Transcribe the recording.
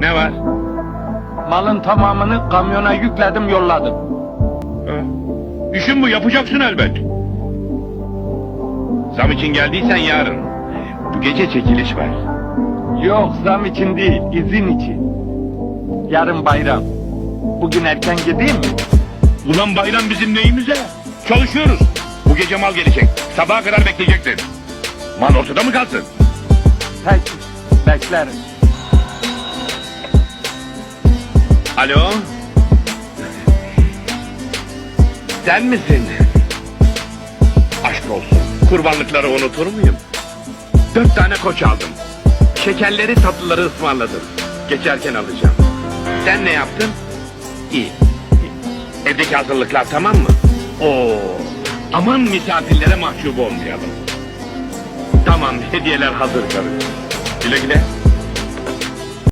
Ne var? Malın tamamını kamyona yükledim yolladım. Ha. İşin bu yapacaksın elbet. Zam için geldiysen yarın. Bu gece çekiliş var. Yok zam için değil izin için. Yarın bayram. Bugün erken gideyim mi? Ulan bayram bizim neyimize? Çalışıyoruz. Bu gece mal gelecek. Sabaha kadar bekleyeceksin. Mal ortada mı kalsın? Peki beklerim. Alo? Sen misin? Aşk olsun. Kurbanlıkları unutur muyum? Dört tane koç aldım. Şekerleri tatlıları ısmarladım. Geçerken alacağım. Sen ne yaptın? İyi. Evdeki hazırlıklar tamam mı? Oo. Aman misafirlere mahcup olmayalım. Tamam hediyeler hazır karı. Güle güle.